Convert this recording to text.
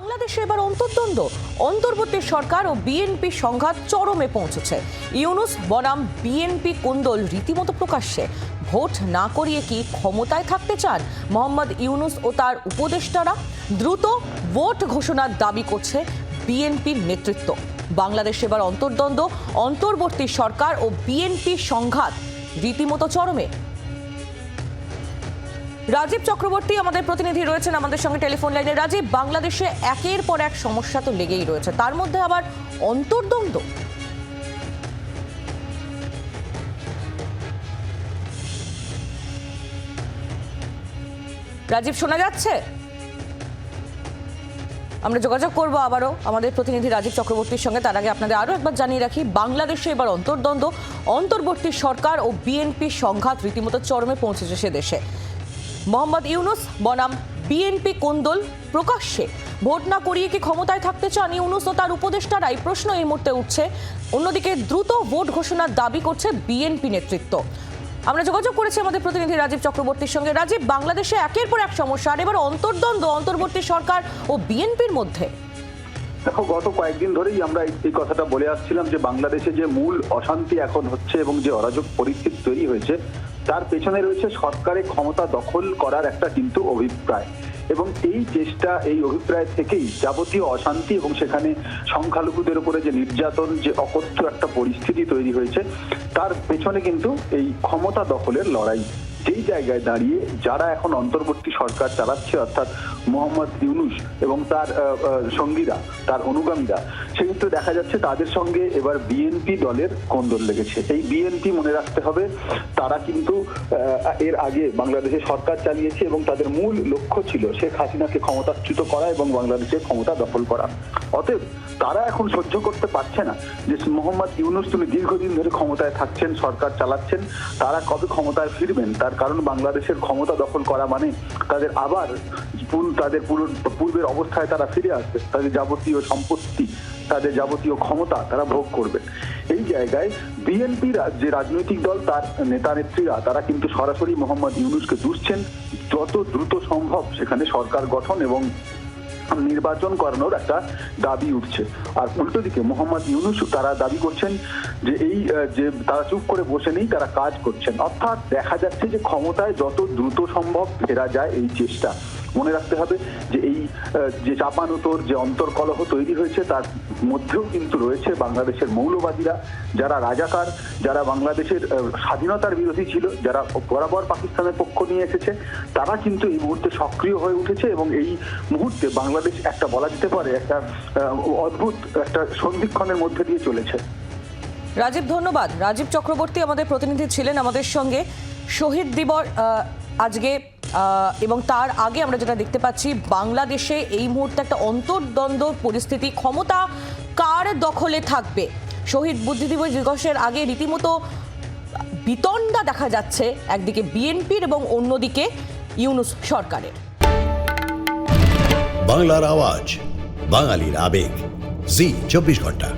বাংলাদেশে এবার অন্তর্দ্বন্দ্ব। অন্তর্বর্তী সরকার ও বিএনপি সংঘাত চরমে পৌঁছেছে। ইউনুস, বনাম, বিএনপি কোন্দল রীতিমতো প্রকাশ্যে। ভোট না করিয়ে কি ক্ষমতায় থাকতে চান মোহাম্মদ ইউনুস ও তার উপদেষ্টারা? দ্রুত ভোট ঘোষণার দাবি করছে বিএনপির নেতৃত্ব। বাংলাদেশে এবার অন্তর্দ্বন্দ্ব, অন্তর্বর্তী সরকার ও বিএনপি সংঘাত রীতিমতো চরমে। রাজীব চক্রবর্তী আমাদের প্রতিনিধি রয়েছেন আমাদের সঙ্গে টেলিফোন লাইনে। রাজীব, বাংলাদেশে একের পর এক সমস্যা তো লেগেই রয়েছে। তার মধ্যে আবার অন্তর্দ্বন্দ্ব। রাজীব, শোনা যাচ্ছে? আমরা যোগাযোগ করব আবারও আমাদের প্রতিনিধি রাজীব চক্রবর্তীর সঙ্গে। তার আগে আপনাদের আরও একবার জানিয়ে রাখি, বাংলাদেশে এবার অন্তর্দ্বন্দ্ব। অন্তর্বর্তী সরকার ও বিএনপি সংঘাত রীতিমতো চরমে পৌঁছেছে সে দেশে। মোহাম্মদ ইউনুস, বনাম বিএনপি কোন্দল প্রকাশ্যে। ভোট না করিয়ে কি ক্ষমতায় থাকতে চান ইউনুস ও তার উপদেষ্টারাই? প্রশ্ন এই মুহূর্তে উঠছে। অন্যদিকে দ্রুত ভোট ঘোষণার দাবি করছে বিএনপি নেতৃত্ব। আমরা যোগাযোগ করেছি আমাদের প্রতিনিধি রাজীব চক্রবর্তীর সঙ্গে। রাজীব, বাংলাদেশে একের পর এক সমস্যা, আর এবার অন্তর্দ্বন্দ্ব, অন্তর্বর্তী সরকার ও বিএনপির মধ্যে। দেখো, গত কয়েকদিন ধরেই আমরা এই- কথাটা বলে আসছিলাম যে, বাংলাদেশে যে মূল অশান্তি এখন হচ্ছে এবং যে অরাজক পরিস্থিতি তৈরি হয়েছে তার পেছনে রয়েছে সরকারের ক্ষমতা দখল করার একটা কিন্তু অভিপ্রায়। এবং এই চেষ্টা, এই অভিপ্রায় থেকেই যাবতীয় অশান্তি এবং সেখানে সংখ্যালঘুদের উপরে যে নির্যাতন, যে অকথ্য একটা পরিস্থিতি তৈরি হয়েছে, তার পেছনে কিন্তু এই ক্ষমতা দখলের লড়াই যেই জায়গায় দাঁড়িয়ে যারা এখন অন্তর্বর্তী সরকার চালাচ্ছে, অর্থাৎ মোহাম্মদ ইউনুস এবং তার সঙ্গীরা, তার অনুগামীরা, সেক্ষেত্রে দেখা যাচ্ছে তাদের সঙ্গে এবার বিএনপি দলের কোন্দল লেগেছে। এই বিএনপি মনে রাখতে হবে, তারা কিন্তু এর আগে বাংলাদেশে সরকার চালিয়েছে এবং তাদের মূল লক্ষ্য ছিল শেখ হাসিনাকে ক্ষমতাচ্যুত করা এবং বাংলাদেশের ক্ষমতা দখল করা। অতএব তারা এখন সহ্য করতে পারছে না যে মোহাম্মদ ইউনুস তুমি দীর্ঘদিন ধরে ক্ষমতায় থাকছেন, সরকার চালাচ্ছেন, তারা কবে ক্ষমতায় ফিরবেন, তার কারণ বাংলাদেশের ক্ষমতা দখল করা মানে তাদের আবার তাদের পুরো- পূর্বের অবস্থায় তারা ফিরে আসবে। তাদের যাবতীয় সম্পত্তি, তাদের যাবতীয় ক্ষমতা তারা ভোগ করবে। এই জায়গায় বিএনপি যে রাজনৈতিক দল, তার নেতা নেত্রীরা, তারা কিন্তু সরাসরি মোহাম্মদ ইউনুসকে দুষছেন। যত দ্রুত সম্ভব সেখানে সরকার গঠন এবং নির্বাচন করানোর একটা দাবি উঠছে। আর উল্টো দিকে মোহাম্মদ ইউনুস তারা দাবি করছেন যে এই যে তারা চুপ করে বসে নেই, তারা কাজ করছেন। অর্থাৎ দেখা যাচ্ছে যে ক্ষমতায় যত দ্রুত সম্ভব ফেরা যায় এই চেষ্টা। মনে রাখতে হবে যে এই যে চাপানুতোর যে অন্তর্কলহ তৈরি হয়েছে, তার মধ্যেও কিন্তু রয়েছে বাংলাদেশের মৌলবাদীরা, যারা রাজাকার, যারা বাংলাদেশের স্বাধীনতার বিরোধী ছিল, যারা বরাবর পাকিস্তানের পক্ষ নিয়ে এসেছে, তারা কিন্তু এই মুহূর্তে সক্রিয় হয়ে উঠেছে এবং এই মুহূর্তে বাংলাদেশ একটা বলা যেতে পারে একটা অদ্ভুত একটা সন্ধিক্ষণের মধ্যে দিয়ে চলেছে। রাজীব, ধন্যবাদ। রাজীব চক্রবর্তী আমাদের প্রতিনিধি ছিলেন আমাদের সঙ্গে। শহীদ দিবস আজকে এবং তার আগে আমরা যেটা দেখতে পাচ্ছি, বাংলাদেশে এই মুহূর্তে একটা অন্তর্দ্বন্দ্ব পরিস্থিতি, ক্ষমতা কার দখলে থাকবে? শহীদ বুদ্ধি দিবস দিবসের আগে রীতিমতো বিতণ্ডা দেখা যাচ্ছে একদিকে বিএনপির এবং অন্যদিকে ইউনুস সরকারের। বাংলার আওয়াজ, বাঙালির আবেগ, জি, চব্বিশ ঘণ্টা।